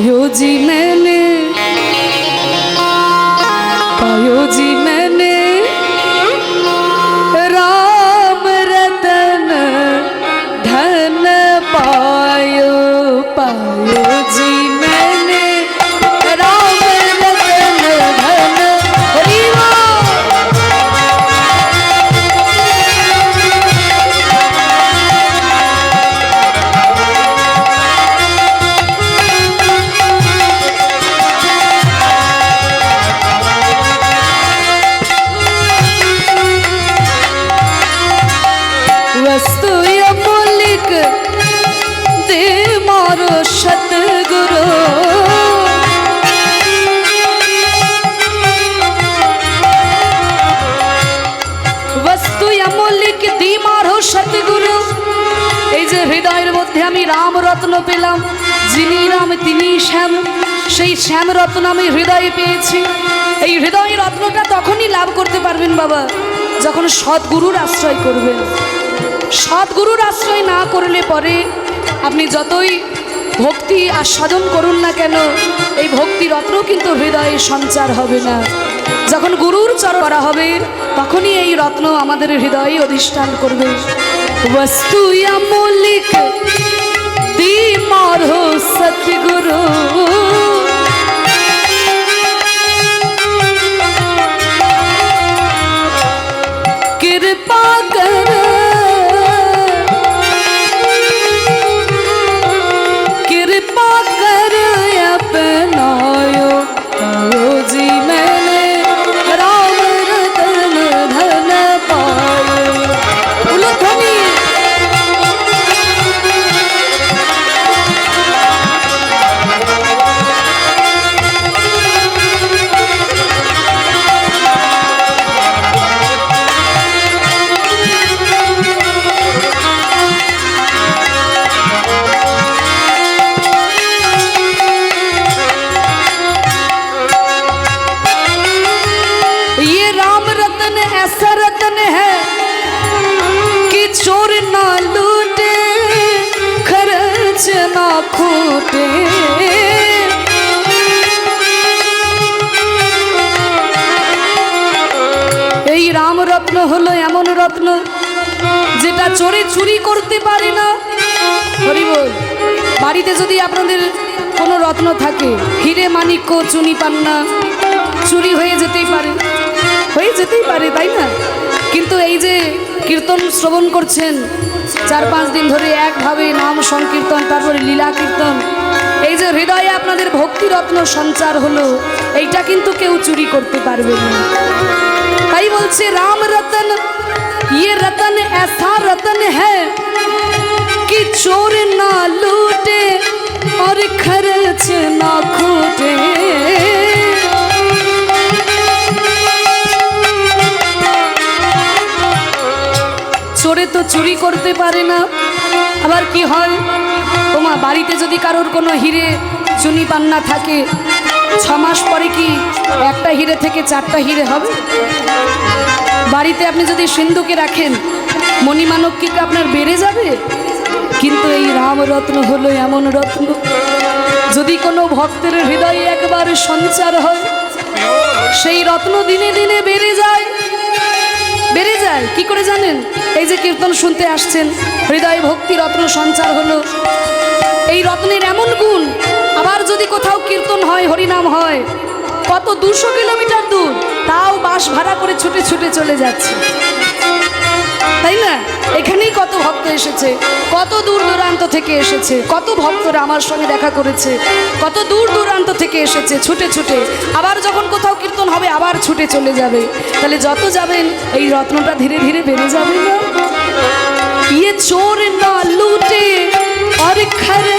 पायो মধ্যে আমি রাম রত্ন পেলাম, যিনি রাম তিনি শ্যাম। সেই শ্যাম রত্ন আমি হৃদয়ে পেয়েছি। এই হৃদয় রত্নটা তখনই লাভ করতে পারবেন বাবা, যখন সদ্গুরুর আশ্রয় করবেন। সদ্গুরুর আশ্রয় না করলে পরে আপনি যতই ভক্তি আস্বাদন করুন না কেন, এই ভক্তি রত্ন কিন্তু হৃদয়ে সঞ্চার হবে না। যখন গুরুর চর করা হবে, তখনই এই রত্ন আমাদের হৃদয়ে অধিষ্ঠান করবে। বস্তু অমূলিক দি মারো সতগুরু कृपा ফুটে। এই রাম রত্ন হলো এমন রত্ন যেটা চোরে চুরি করতে পারে না। হরিবল বাড়িতে যদি আপনাদের কোনো রত্ন থাকে, হিরে মানিক্য, চুনি পান্না, চুরি হয়ে যেতেই পারে। হয়ে যেতেই পারে, তাই না? কিন্তু এই যে কীর্তন শ্রবণ করছেন চার পাঁচ দিন ধরে একভাবে নাম সংকীর্তন তারপরে লীলা কীর্তন এই যে হৃদয়ে আপনাদের ভক্তি রত্ন সঞ্চার হলো এইটা কিন্তু কেউ চুরি করতে পারবে না তাই বলছে রাম রতন ये रतन ऐसा रतन है कि चोर ना लूटे और खर्च ना खूटे চোরে তো চুরি করতে পারে না। আবার কি হয়? তোমার বাড়িতে যদি কারোর কোনো হিরে চুনি পান্না থাকে, ছ মাস পরে কি একটা হিরে থেকে চারটা হিরে হবে? বাড়িতে আপনি যদি সিন্ধুকে রাখেন মণিমানব কি আপনার বেড়ে যাবে? কিন্তু এই রামরত্ন হলো এমন রত্ন, যদি কোনো ভক্তের হৃদয়ে একবার সঞ্চার হয়, সেই রত্ন দিনে দিনে বেড়ে যায়। যায়? কি করে জানেন? এই যে কীর্তন শুনতে আসছেন, হৃদয় ভক্তি রত্ন সঞ্চার হলো। এই রত্নের এমন গুণ, আবার যদি কোথাও কীর্তন হয়, হরিনাম হয়, কত দুশো কিলোমিটার দূর, তাও বাস ভাড়া করে ছুটে ছুটে চলে যাচ্ছে। তাই না? এখানেই কত ভক্ত এসেছে, কত দূর দূরান্ত থেকে এসেছে, কত ভক্তরা আমার সঙ্গে দেখা করেছে, কত দূর দূরান্ত থেকে এসেছে, ছুটে ছুটে। আবার যখন কোথাও কীর্তন হবে, আবার ছুটে চলে যাবে। তাহলে যত যাবেন, এই রত্নটা ধীরে ধীরে বেড়ে যাবে না? ইয়ে চোর না লুটে, আর খারে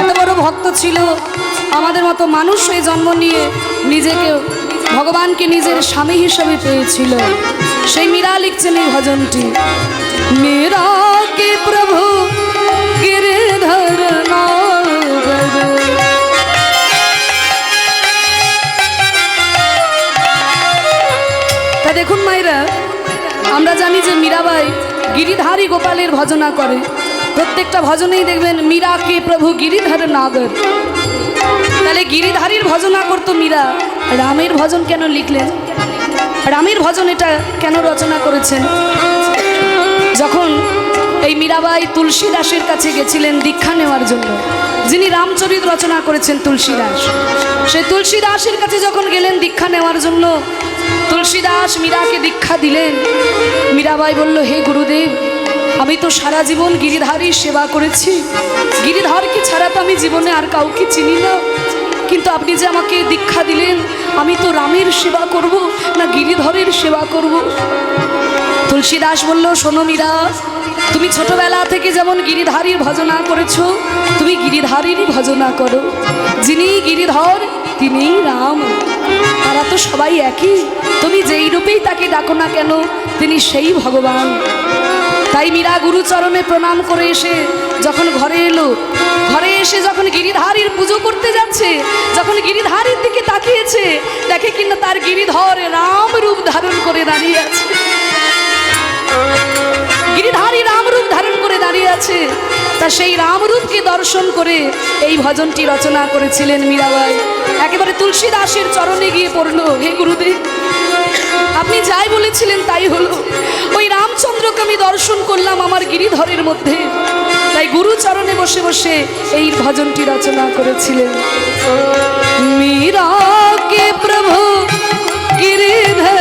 এত বড় ভক্ত ছিল, আমাদের মতো মানুষ হয়ে জন্ম নিয়ে নিজেকে ভগবানকে নিজের স্বামী হিসাবে পেয়েছিল। সেই মীরা লিখছেন এই ভজনটি, মেরা কে প্রভু তা দেখুন মায়েরা, আমরা জানি যে মীরাবাই গিরিধারী গোপালের ভজনা করে। প্রত্যেকটা ভজনেই দেখবেন মীরাকে প্রভু গিরিধার নাগর। তাহলে গিরিধারীর ভজনা করতো মীরা। রামের ভজন কেন লিখলেন? রামের ভজন এটা কেন রচনা করেছেন? যখন এই মীরাবাই তুলসীদাসের কাছে গেছিলেন দীক্ষা নেওয়ার জন্য, যিনি রামচরিত রচনা করেছেন তুলসীদাস, সেই তুলসীদাসের কাছে যখন গেলেন দীক্ষা নেওয়ার জন্য, তুলসীদাস মীরাকে দীক্ষা দিলেন। মীরাবাই বলল, হে গুরুদেব আমি তো সারা জীবন গিরিধারই সেবা করেছি। গিরিধারকে ছাড়া তো আমি জীবনে আর কাউকে চিনি না। কিন্তু আপনি যে আমাকে দীক্ষা দিলেন, আমি তো রামের সেবা করব না গিরিধরের সেবা করব? তুলসীদাস বলল, শোনো মীরা, তুমি ছোটবেলা থেকে যেমন গিরিধারীর ভজনা করেছ, তুমি গিরিধারীরই ভজনা করো। যিনি গিরিধর তিনি রাম। তারা তো সবাই একই। তুমি যেই রূপেই তাকে ডাকো না কেন, তিনি সেই ভগবান। তাই মীরা গুরুচরণে প্রণাম করে এসে যখন ঘরে এলো, ঘরে এসে যখন গিরিধারীর পুজো করতে যাচ্ছে, যখন গিরিধারীর দিকে তাকিয়েছে, দেখে কিনা তার গিরিধর রাম রূপ ধারণ করে দাঁড়িয়ে আছে। গিরিধারী রামরূপ ধারণ করে দাঁড়িয়ে আছে। তা সেই রামরূপকে দর্শন করে এই ভজনটি রচনা করেছিলেন মীরাবাই। একেবারে তুলসী দাসের চরণে গিয়ে পড়ল, হে গুরুদেব, আপনি যাই বলেছিলেন তাই হলো। ওই রামচন্দ্রকে আমি দর্শন করলাম আমার গিরিধরের মধ্যে। তাই গুরু চরণে বসে বসে এই ভজনটি রচনা করেছিলেন। মীরা কে প্রভু গিরিধর